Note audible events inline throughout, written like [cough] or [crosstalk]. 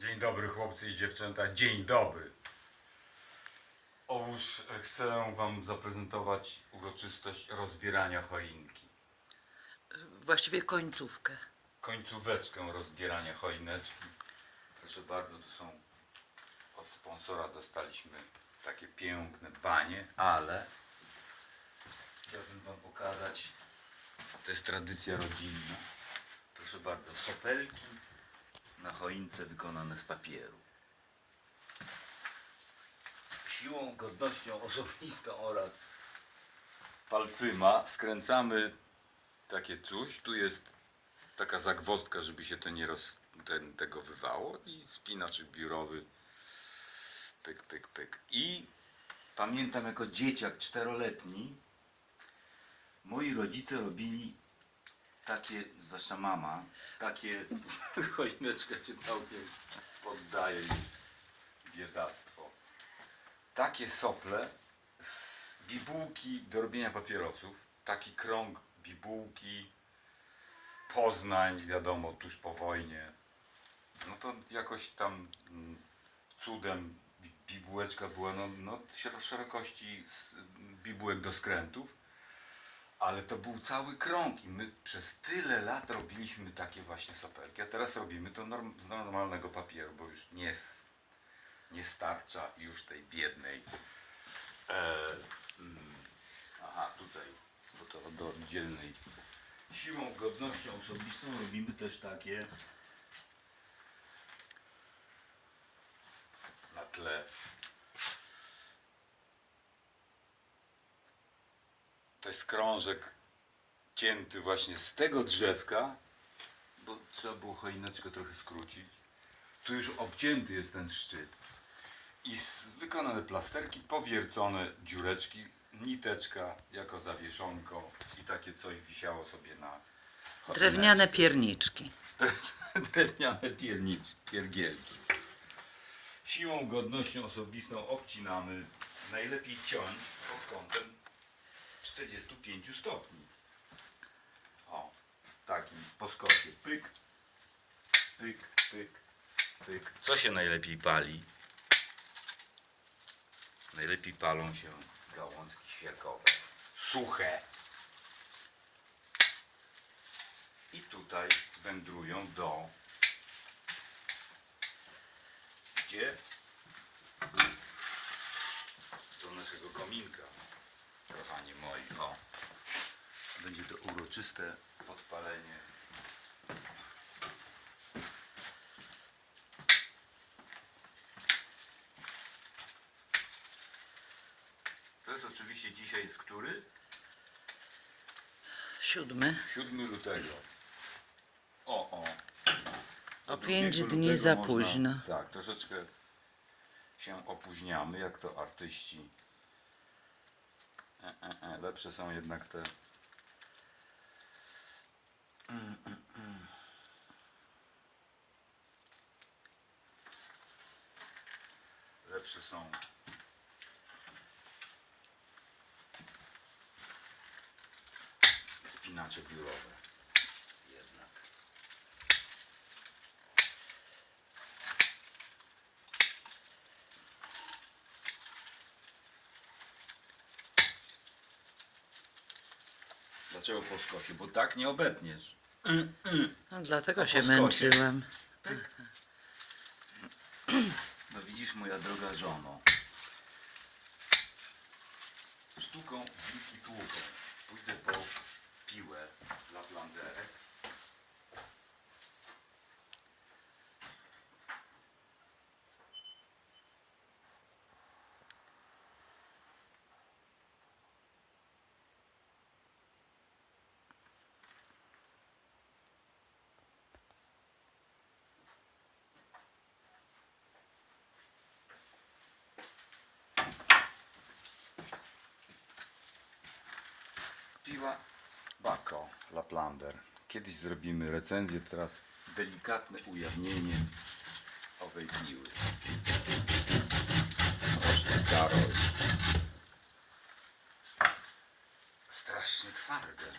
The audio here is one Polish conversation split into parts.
Dzień dobry chłopcy i dziewczęta, dzień dobry. Otóż e, chcę wam zaprezentować uroczystość rozbierania choinki. Właściwie końcówkę. Końcóweczkę rozbierania choineczki. Proszę bardzo, tu są od sponsora dostaliśmy takie piękne banie, ale chciałbym wam pokazać, to jest tradycja rodzinna. Proszę bardzo, sopelki na choince wykonane z papieru. Siłą, godnością osobistą oraz palcyma skręcamy takie coś. Tu jest taka zagwozdka, żeby się to nie roz, ten, tego wywało i spinacz biurowy. Pyk, pyk, pyk. I pamiętam jako dzieciak czteroletni moi rodzice robili takie, zwłaszcza mama, takie [laughs] choineczka się całkiem poddaje już biedactwo. Takie sople z bibułki do robienia papierosów, taki krąg bibułki, Poznań, wiadomo, tuż po wojnie. No to jakoś tam mm, cudem bi- bibułeczka była no, no szerokości bibułek do skrętów, ale to był cały krąg i my przez tyle lat robiliśmy takie właśnie sopelki, a teraz robimy to norm, z normalnego papieru, bo już nie, nie starcza już tej biednej. E, mm, aha, tutaj, bo to do oddzielnej siłą, godnością osobistą robimy też takie na tle to jest krążek cięty właśnie z tego drzewka bo trzeba było choineczkę trochę skrócić tu już obcięty jest ten szczyt i wykonane plasterki, powiercone dziureczki, niteczka jako zawieszonko i takie coś wisiało sobie na Drewniane pierniczki. [laughs] drewniane piernic, piergielki. Siłą, godnością osobistą obcinamy. Najlepiej ciąć pod kątem 45 stopni. O, takim po skosie. Pyk, pyk, pyk, pyk. Co się najlepiej pali? Najlepiej palą się gałązki świerkowe. Suche. I tutaj wędrują do gdzie? Do naszego kominka. Kochani moi, o. Będzie to uroczyste podpalenie. To jest oczywiście dzisiaj z który? Siódmy. 7 lutego. O, o. O Do pięć 2 dni lutego za późno. Tak, troszeczkę się opóźniamy, jak to artyści. E, e, e, lepsze są jednak te. Lepsze są. Spinacze biurowe. Jednak. Dlaczego po skosie? Bo tak nie obetniesz. No, dlatego się skosie? męczyłem. No widzisz, moja droga żono. Sztuką wilki tłuką. Pójdę po piłę Laplanderek. Piła Bako Laplander. Kiedyś zrobimy recenzję, teraz delikatne ujawnienie owej piły. Karol. Strasznie twarde,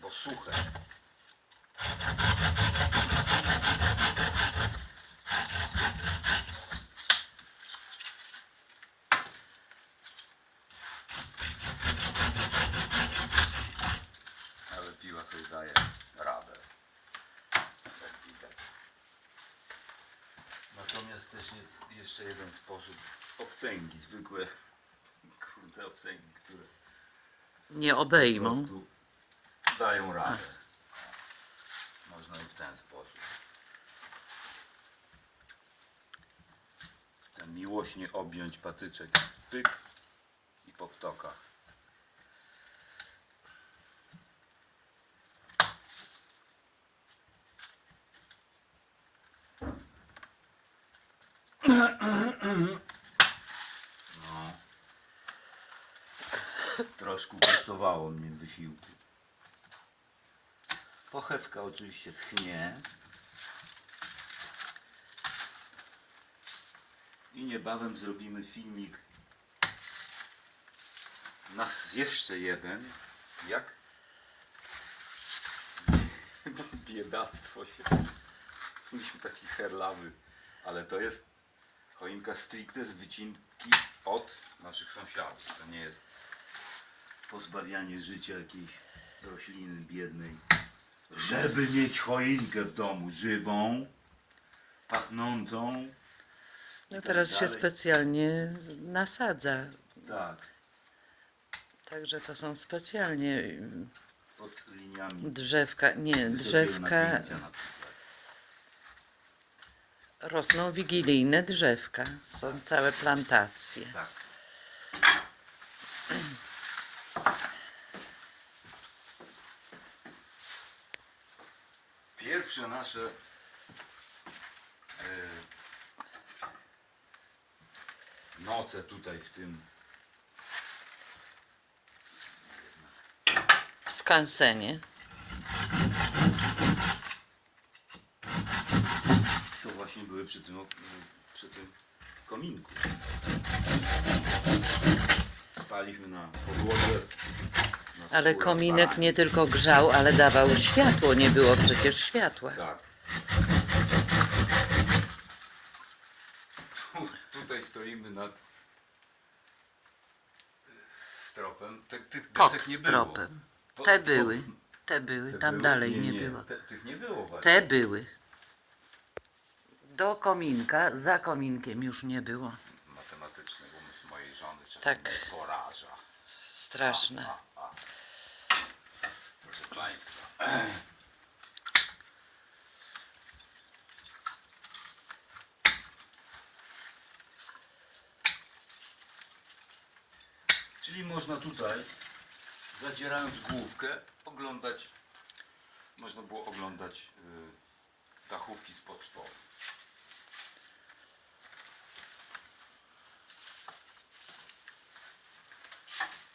bo suche. też jest jeszcze jeden sposób. Obcęgi zwykłe. [laughs] Kurde, obcęgi, które Nie po obejmą. prostu dają radę. Można i w ten sposób. Ten miłośnie objąć patyczek. Pyk i po ptokach. No. Troszkę kosztowało mnie wysiłku. Pochewka oczywiście schnie. I niebawem zrobimy filmik. Nas jeszcze jeden. Jak? [laughs] Biedactwo się. Mieliśmy taki herlawy. Ale to jest choinka stricte z wycinki od naszych sąsiadów. To nie jest pozbawianie życia jakiejś rośliny biednej. Żeby mieć choinkę w domu żywą, pachnącą. No tak teraz się dalej. specjalnie nasadza. Tak, Także to są specjalnie mm, pod liniami drzewka, nie, wysokiego drzewka, napięcia na przykład. rosną wigilijne drzewka. Są całe plantacje. Tak. Pierwsze nasze e, noce tutaj w tym W skansenie. to właśnie były przy tym, ok- przy tym kominku. Spaliśmy na podłodze. Ale kominek nie tylko grzał, ale dawał światło. Nie było przecież światła. Tak. Tu, tutaj stoimy nad stropem. Te, tych Pod desek nie stropem. Po- Te po- były. Te były. te Tam były? dalej nie, było. Te, tych nie było właśnie. Te były. Do kominka, za kominkiem już nie było. Matematyczny umysł mojej żony czasem Tak. poraża. Straszne. A, a. Proszę Państwa. Czyli można tutaj, zadzierając główkę, oglądać, można było oglądać y, dachówki spod stołu.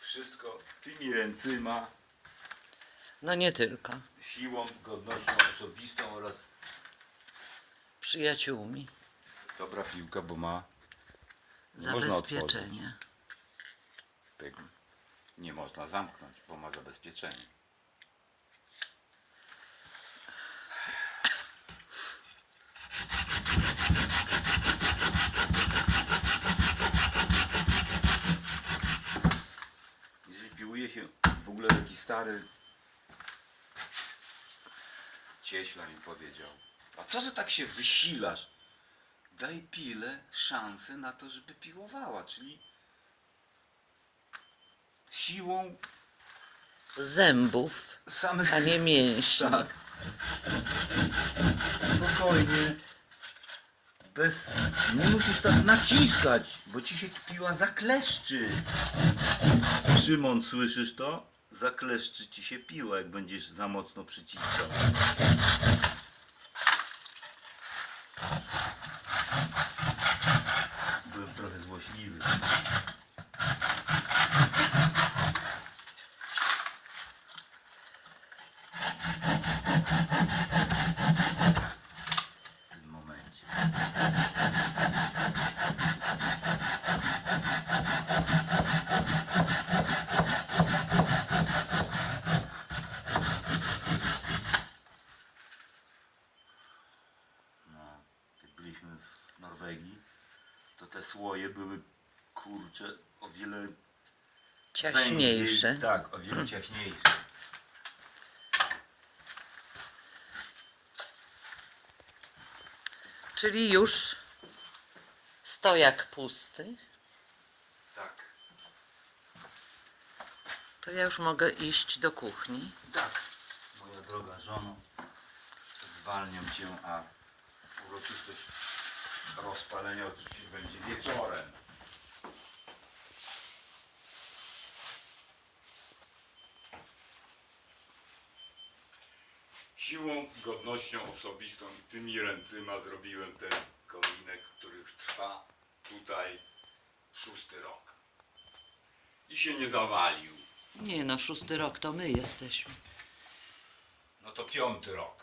Wszystko tymi ręcyma, No nie tylko. siłą, godnością osobistą oraz Przyjaciółmi. dobra piłka, bo ma Zabezpieczenie. Nie można zamknąć, bo ma zabezpieczenie. Jeżeli piłuje się w ogóle taki stary cieśla mi powiedział, a co ty tak się wysilasz? Daj pile szansę na to, żeby piłowała, czyli siłą Zębów, samych a nie mięśni. tak. Spokojnie. Bez... Nie musisz tak naciskać, bo ci się piła zakleszczy. Szymon, słyszysz to? Zakleszczy ci się piła, jak będziesz za mocno przyciskał. Byłem trochę złośliwy. w tym momencie. No, jak byliśmy w Norwegii, to te słoje były kurcze o wiele Ciaśniejsze. węgiel- Tak, o wiele ciaśniejsze. Czyli już Stojak pusty. Tak. To ja już mogę iść do kuchni. Tak. Moja droga żono, zwalniam cię, a uroczystość rozpalenia oczywiście będzie wieczorem. Siłą, godnością osobistą i tymi ręcyma zrobiłem ten kominek, który już trwa tutaj szósty rok. I się nie zawalił. Nie no, szósty rok to my jesteśmy. No to piąty rok.